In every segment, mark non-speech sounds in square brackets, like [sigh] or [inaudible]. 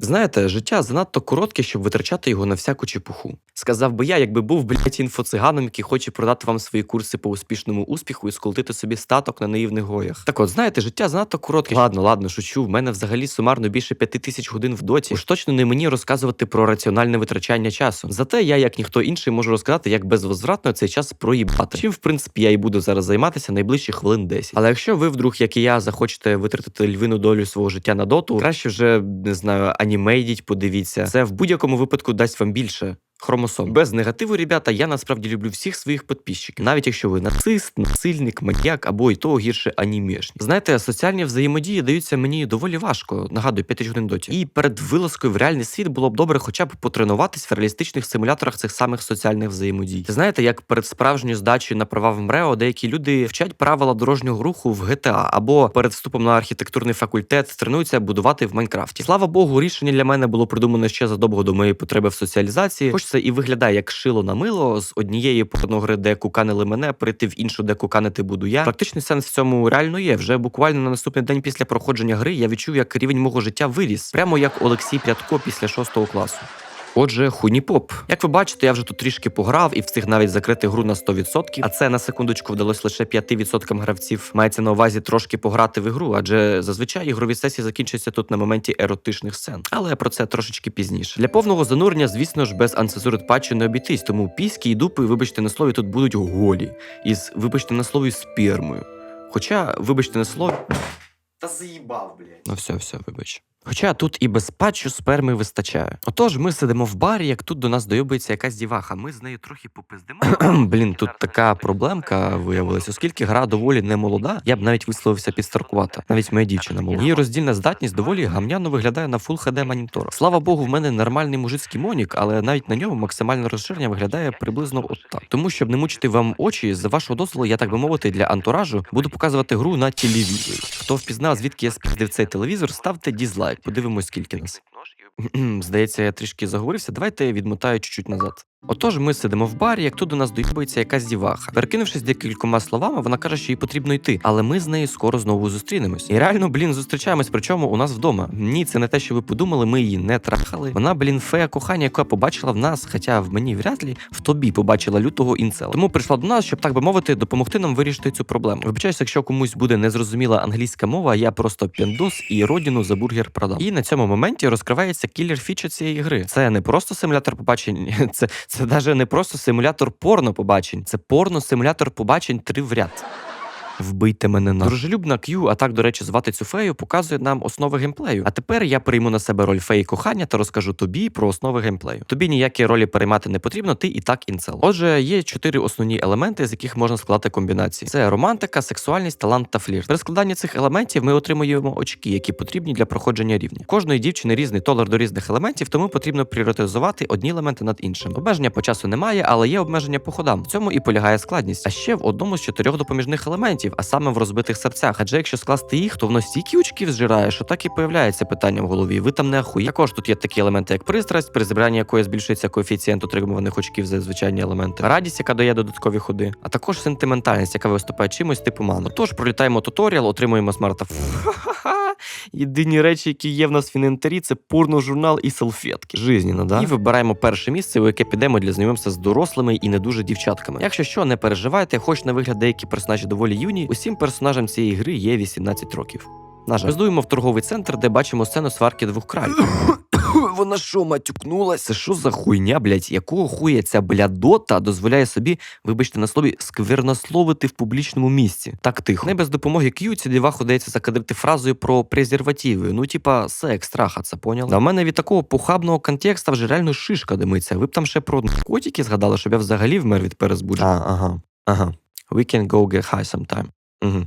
Знаєте, життя занадто коротке, щоб витрачати його на всяку чепуху. Сказав би я, якби був блядь, інфоциганом, який хоче продати вам свої курси по успішному успіху і сколотити собі статок на наївних гоях. Так от, знаєте, життя занадто коротке. Ладно, ладно, шучу. В мене взагалі сумарно більше п'яти тисяч годин в доті. Уж точно не мені розказувати про раціональне витрачання часу. Зате я, як ніхто інший, можу розказати, як безвозвратно цей час проїбати. Чим, в принципі, я і буду зараз займатися найближчі хвилин 10. Але якщо ви вдруг, як і я, захочете витратити львину долю свого життя на доту, краще вже не знаю, аніме йдіть, подивіться. Це в будь-якому випадку дасть вам більше. Хромосом без негативу, ребята, я насправді люблю всіх своїх підписчиків, навіть якщо ви нацист, насильник, маньяк або і того гірше анімешник. Знаєте, соціальні взаємодії даються мені доволі важко. Нагадую, 5 годин доті. І перед вилазкою в реальний світ було б добре, хоча б потренуватись в реалістичних симуляторах цих самих соціальних взаємодій. Знаєте, як перед справжньою здачею на права в МРЕО деякі люди вчать правила дорожнього руху в GTA, або перед вступом на архітектурний факультет тренуються будувати в Майнкрафті. Слава Богу, рішення для мене було придумано ще задовго до моєї потреби в соціалізації. Хоч це і виглядає як шило на мило з однієї порногри, де куканили мене, прийти в іншу, де куканити буду я. Практичний сенс в цьому реально є. Вже буквально на наступний день після проходження гри я відчув, як рівень мого життя виріс, прямо як Олексій П'ятко після шостого класу. Отже, хуйні поп. Як ви бачите, я вже тут трішки пограв і встиг навіть закрити гру на 100%, а це на секундочку вдалося лише 5% гравців. Мається на увазі трошки пограти в ігру, адже зазвичай ігрові сесії закінчуються тут на моменті еротичних сцен. Але про це трошечки пізніше. Для повного занурення, звісно ж, без ансезурит патчу не обійтись, тому піськи і дупи, вибачте на слові, тут будуть голі. Із вибачте на слові спермою. Хоча, вибачте на слові. Та заїбав, блядь. Ну все, все, вибач. Хоча тут і без патчу сперми вистачає. Отож, ми сидимо в барі, як тут до нас дойобується якась діваха. Ми з нею трохи попиздимо. [clears throat] Блін, тут така проблемка виявилася, оскільки гра доволі не молода, я б навіть висловився підстаркувата. Навіть моя дівчина молода. Її роздільна здатність доволі гамняно виглядає на Full HD моніторах. Слава Богу, в мене нормальний мужицький монік, але навіть на ньому максимальне розширення виглядає приблизно от так. Тому, щоб не мучити вам очі, з вашого дозволу, я так би мовити, для антуражу буду показувати гру на телевізорі. Хто впізнав, звідки я спіздив цей телевізор, ставте дізлайк. Подивимось, скільки нас. Здається, я трішки заговорився. Давайте я відмотаю чуть-чуть назад. Отож, ми сидимо в барі, як тут до нас доїбається якась діваха. Перекинувшись декількома словами, вона каже, що їй потрібно йти, але ми з нею скоро знову зустрінемось. І реально, блін, зустрічаємось, причому у нас вдома. Ні, це не те, що ви подумали, ми її не трахали. Вона, блін, фея кохання, яка побачила в нас, хоча в мені вряд ли, в тобі побачила лютого інцела. Тому прийшла до нас, щоб так би мовити, допомогти нам вирішити цю проблему. Вибачаюся, якщо комусь буде незрозуміла англійська мова, я просто піндус і родину за бургер продам. І на цьому моменті розкривається кілер фіча цієї гри. Це не просто симулятор побачень, [laughs] це, це навіть не просто симулятор порно побачень, це порно-симулятор побачень три в ряд. Вбийте мене на дружелюбна Q, а так, до речі, звати цю фею, показує нам основи геймплею. А тепер я прийму на себе роль феї кохання та розкажу тобі про основи геймплею. Тобі ніякі ролі переймати не потрібно, ти і так інцел. Отже, є чотири основні елементи, з яких можна складати комбінації: це романтика, сексуальність, талант та флірт. При складанні цих елементів ми отримуємо очки, які потрібні для проходження рівня. Кожної дівчини різний толер до різних елементів, тому потрібно пріоритизувати одні елементи над іншими. Обмеження по часу немає, але є обмеження по ходам. В цьому і полягає складність. А ще в одному з чотирьох допоміжних елементів, а саме в розбитих серцях. Адже якщо скласти їх, то воно стільки очків зжирає, що так і появляється питання в голові. Ви там не ахуї. Також тут є такі елементи, як пристрасть, при зібранні якої збільшується коефіцієнт отримуваних очків за звичайні елементи, радість, яка дає додаткові ходи, а також сентиментальність, яка виступає чимось типу ману. Тож пролітаємо туторіал, отримуємо смарта. Єдині речі, які є в нас в інвентарі, це порно-журнал і салфетки. Жизненно, да? І вибираємо перше місце, у яке підемо для знайомства з дорослими і не дуже дівчатками. Якщо що, не переживайте, хоч на вигляд деякі персонажі доволі юні, усім персонажам цієї гри є 18 років. На жаль, Пиздуємо в торговий центр, де бачимо сцену сварки двох кралів. [coughs] Вона що, матюкнулася? Це що за хуйня, блядь? Якого хуя ця блядота дозволяє собі, вибачте на слові, сквернословити в публічному місці? Так тихо. Не без допомоги Q ці діваху дається закадрити фразою про презервативи. Ну, типа, секс, трахаться, поняла? А в мене від такого похабного контекста вже реально шишка димиться. Ви б там ще про наркотики згадали, щоб я взагалі вмер від перезбудження. Ага. Ага. We can go get high sometime. Угу.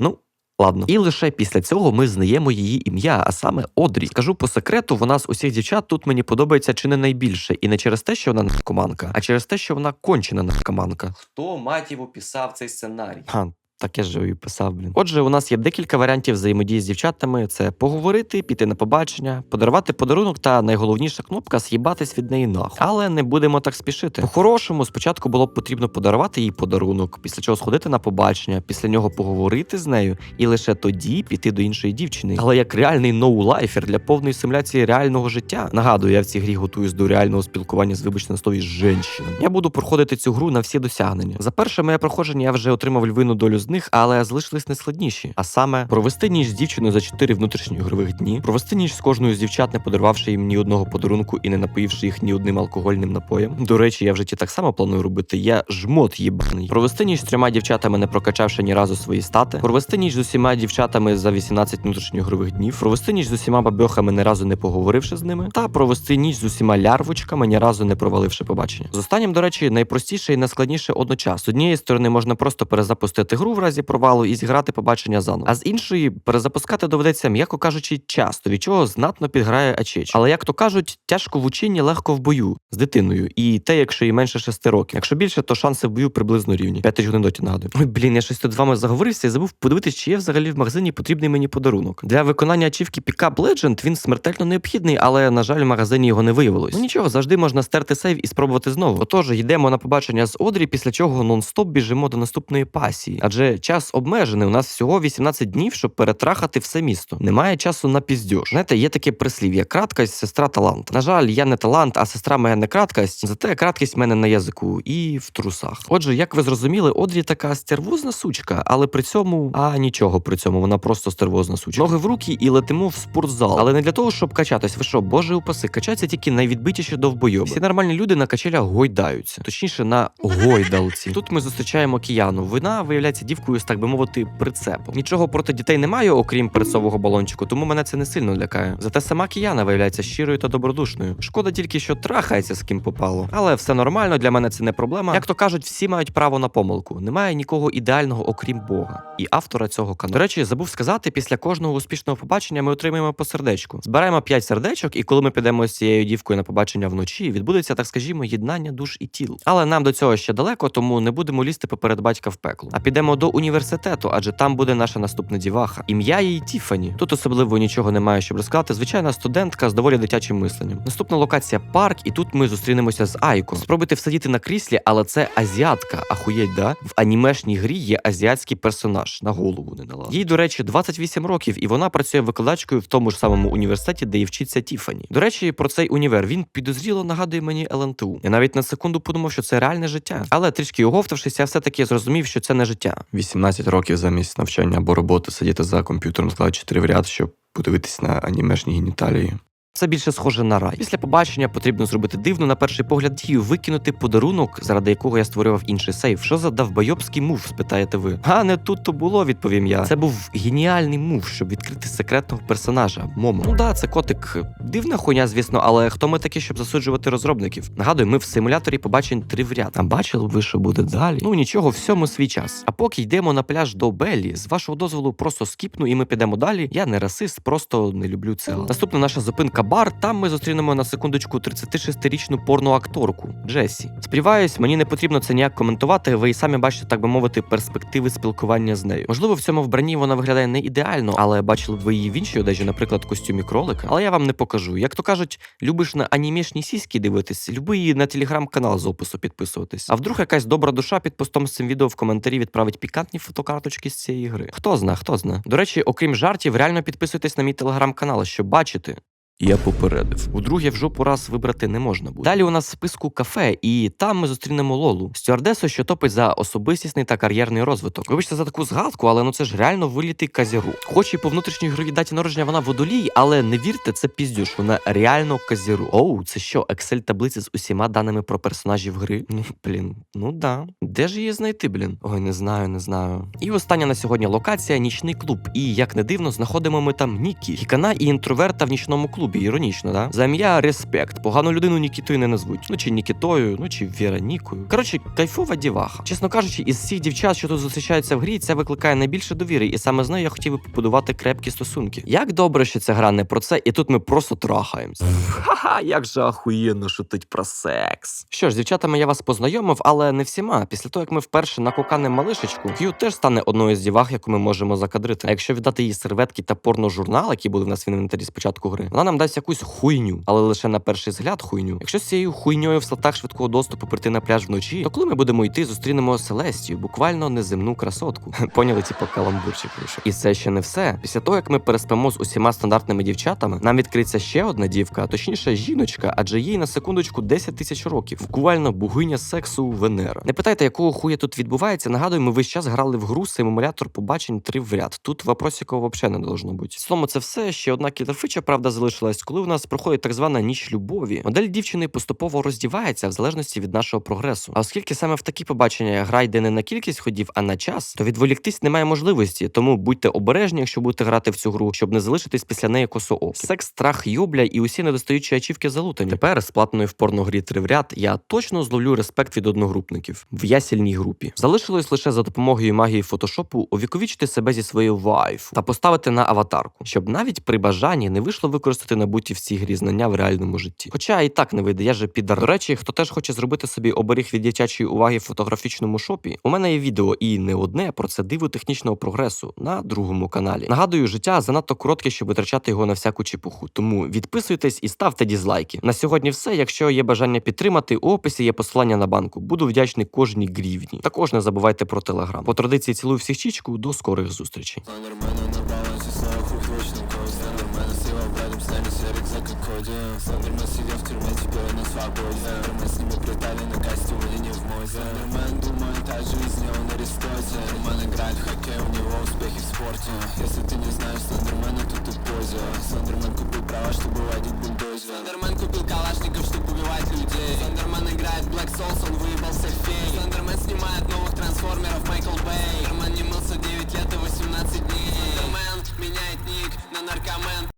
Ну, Ладно, і лише після цього ми знаємо її ім'я, а саме Одрі. Скажу по секрету, вона з усіх дівчат тут мені подобається чи не найбільше, і не через те, що вона наркоманка, а через те, що вона кончена наркоманка. Хто матіво писав цей сценарій? Ха, Так я ж і писав, блін. Отже, у нас є декілька варіантів взаємодії з дівчатами: це поговорити, піти на побачення, подарувати подарунок, та найголовніша кнопка з'їбатись від неї нахуй. Але не будемо так спішити. По-хорошому, спочатку було б потрібно подарувати їй подарунок, після чого сходити на побачення, після нього поговорити з нею, і лише тоді піти до іншої дівчини. Але як реальний ноу-лайфер для повної симуляції реального життя. Нагадую, я в цій грі готуюсь до реального спілкування з вибачте на слові жінщинами. Я буду проходити цю гру на всі досягнення. За перше моє проходження я вже отримав львину долю з них, але залишились найскладніші. А саме провести ніч з дівчиною за 4 внутрішньоігрових дні, провести ніч з кожною з дівчат, не подарувавши їм ні одного подарунку і не напоївши їх ні одним алкогольним напоєм. До речі, я в житті так само планую робити. Я жмот їбаний. Провести ніч з трьома дівчатами, не прокачавши ні разу свої стати. Провести ніч з усіма дівчатами за 18 внутрішньоігрових днів. Провести ніч з усіма бабьохами, не разу не поговоривши з ними. Та провести ніч з усіма лярвочками, ні разу не проваливши побачення. З останнім, до речі, найпростіше і найскладніше одночасно. З однієї сторони можна просто перезапустити гру в разі провалу і зіграти побачення заново. А з іншої перезапускати доведеться, м'яко кажучи, часто, від чого знатно підграє Ачеч. Але як то кажуть, тяжко в ученні, легко в бою з дитиною. І те, якщо їй менше 6 років. Якщо більше, то шанси в бою приблизно рівні. 5 тисяч доті нагадую. Ой, блін, я щось тут з вами заговорився і забув подивитись, чи є взагалі в магазині потрібний мені подарунок. Для виконання ачівки Pickup Legend він смертельно необхідний, але на жаль, в магазині його не виявилось. Ну нічого, завжди можна стерти сейв і спробувати знову. Отож, йдемо на побачення з Одрі, після чого нон-стоп біжимо до наступної пасії. Адже час обмежений. У нас всього 18 днів, щоб перетрахати все місто. Немає часу на піздьош. Знаєте, є таке прислів'я: краткость, сестра талант. На жаль, я не талант, а сестра моя не краткость. Зате краткість в мене на язику і в трусах. Отже, як ви зрозуміли, Одрі така стервозна сучка, але при цьому а нічого при цьому. Вона просто стервозна сучка. Ноги в руки і летимо в спортзал. Але не для того, щоб качатись. Ви що, боже упаси, качаються тільки найвідбитіші довбойоби. Всі нормальні люди на качелях гойдаються, точніше на гойдалці. Тут ми зустрічаємо кияну. Вона виявляється дівкою з так би мовити прицепом. Нічого проти дітей не маю, окрім перцового балончику, тому мене це не сильно лякає. Зате сама кияна виявляється щирою та добродушною. Шкода тільки, що трахається з ким попало. Але все нормально, для мене це не проблема. Як то кажуть, всі мають право на помилку. Немає нікого ідеального, окрім Бога і автора цього каналу. До речі, забув сказати, після кожного успішного побачення ми отримаємо по сердечку. Збираємо 5 сердечок, і коли ми підемо з цією дівкою на побачення вночі, відбудеться, так скажімо, єднання душ і тіл. Але нам до цього ще далеко, тому не будемо лізти поперед батька в пекло. А підемо до університету, адже там буде наша наступна діваха. Ім'я її Тіфані. Тут особливо нічого немає, щоб розказати. Звичайна студентка з доволі дитячим мисленням. Наступна локація парк, і тут ми зустрінемося з Айко. Спробуйте всидіти на кріслі, але це азіатка. Ахуєть, да? В анімешній грі є азіатський персонаж. На голову не дала. Їй, до речі, 28 років, і вона працює викладачкою в тому ж самому університеті, де і вчиться Тіфані. До речі, про цей універ він підозріло нагадує мені ЛНТУ. Я навіть на секунду подумав, що це реальне життя. Але трішки оговтавшись, я все-таки зрозумів, що це не життя. 18 років замість навчання або роботи сидіти за комп'ютером, складаючи три в ряд, щоб подивитись на анімешні геніталії. Це більше схоже на рай. Після побачення потрібно зробити дивну на перший погляд дію, викинути подарунок, заради якого я створював інший сейф. Що за давбайобський мув? спитаєте ви? А не тут то було, відповім я. Це був геніальний мув, щоб відкрити секретного персонажа. Момо. Ну да, це котик. Дивна хуйня, звісно, але хто ми такі, щоб засуджувати розробників? Нагадую, ми в симуляторі побачень три в ряд. А бачили ви, що буде далі? Ну нічого, всьому свій час. А поки йдемо на пляж до Беллі, з вашого дозволу просто скіпну, і ми підемо далі. Я не расист, просто не люблю циган. Наступна наша зупинка бар. Там ми зустрінемо на секундочку 36-річну порноакторку Джесі. Сподіваюсь, мені не потрібно це ніяк коментувати. Ви і самі бачите, так би мовити, перспективи спілкування з нею. Можливо, в цьому вбранні вона виглядає не ідеально, але бачили б ви її в іншій одежі, наприклад, костюмі кролика. Але я вам не покажу. Як то кажуть, любиш на анімешні сіськи дивитись, люби її на телеграм-канал з опису підписуватись. А вдруг якась добра душа під постом з цим відео в коментарі відправить пікантні фотокарточки з цієї гри. Хто зна, хто зна. До речі, окрім жартів, реально підписуйтесь на мій телеграм-канал, щоб бачити. Я попередив. Удруге в жопу раз вибрати не можна буде. Далі у нас в списку кафе, і там ми зустрінемо Лолу, стюардесу, що топить за особистісний та кар'єрний розвиток. Вибачте за таку згадку, але ну це ж реально вилітий казяру. Хоч і по внутрішній ігровій даті народження вона водолій, але не вірте, це піздюш. Вона реально казяру. Оу, це що, Excel таблиці з усіма даними про персонажів гри? Ну блін, ну да. Де ж її знайти, блін? Ой, не знаю, не знаю. І остання на сьогодні локація нічний клуб. І як не дивно, знаходимо ми там Нікі, хікана і інтроверта в нічному клубі. Іронічно, да? За ім'я респект. Погану людину Нікітою не назвуть. Ну чи Нікітою, ну чи Веронікою. Коротше, кайфова діваха. Чесно кажучи, із всіх дівчат, що тут зустрічаються в грі, це викликає найбільше довіри, і саме з нею я хотів би побудувати крепкі стосунки. Як добре, що ця гра не про це, і тут ми просто трахаємось. Ха-ха, як же ахуєнно шутить про секс. Що ж, з дівчатами я вас познайомив, але не всіма. Після Після того, як ми вперше накоканемо малишечку, К'ю теж стане одною з дівах, яку ми можемо закадрити. А якщо віддати їй серветки та порножурнал, які були в нас в інвентарі з початку гри, вона нам дасть якусь хуйню, але лише на перший взгляд хуйню. Якщо з цією хуйньою в слотах швидкого доступу прийти на пляж вночі, то коли ми будемо йти, зустрінемо Селестію, буквально неземну красотку. [laughs] Поняли, типу, каламбурчик вийшов. І це ще не все. Після того, як ми переспимо з усіма стандартними дівчатами, нам відкриється ще одна дівка, точніше жіночка, адже їй на секундочку 10 тисяч років. Буквально богиня сексу Венера. Не питайте, якого хуя тут відбувається. Нагадую, ми весь час грали в гру симулятор побачень три в ряд. Тут вопросиків взагалі не должно бути. В це все. Ще одна кілерфича, правда, залишилась, коли у нас проходить так звана ніч любові. Модель дівчини поступово роздівається в залежності від нашого прогресу. А оскільки саме в такі побачення гра йде не на кількість ходів, а на час, то відволіктись немає можливості. Тому будьте обережні, якщо будете грати в цю гру, щоб не залишитись після неї косоо. Секс, страх, йобля і усі недостаючі ачівки залутані. Тепер з платною в порногрі три в ряд я точно зловлю респект від одногрупників в ясільній групі. Залишилось лише за допомогою магії фотошопу увіковічити себе зі своєю вайфу та поставити на аватарку, щоб навіть при бажанні не вийшло використати набуті в цій грі знання в реальному житті. Хоча і так не вийде, я же підар. До речі, хто теж хоче зробити собі оберіг від дитячої уваги в фотографічному шопі, у мене є відео і не одне про це диво технічного прогресу на другому каналі. Нагадую, життя занадто коротке, щоб витрачати його на всяку чепуху. Тому відписуйтесь і ставте дізлайки. На сьогодні все. Якщо є бажання підтримати, у описі є посилання на банку. Буду вдячний кожній грівні. Також не забувайте про телеграм. По традиції цілую всіх чічку. До скорих зустрічей. yeah. Слендермен сидел в тюрьме, теперь на свободе. Yeah. Слендермен с ними плетали на костюме, не в мозе Слендермен думает о жизни, он аристоте. Слендермен играет в хоккей, у него успехи в спорте. Если ты не знаешь Слендермена, то ты позе. Слендермен купил права, чтобы водить бульдозер. Слендермен купил калашников, чтобы убивать людей. Слендермен играет Black Souls, он выебался всех фей Слендермен снимает новых трансформеров Майкл Бэй. Слендермен не мылся 9 лет и 18 дней. Слендермен меняет ник на наркомен.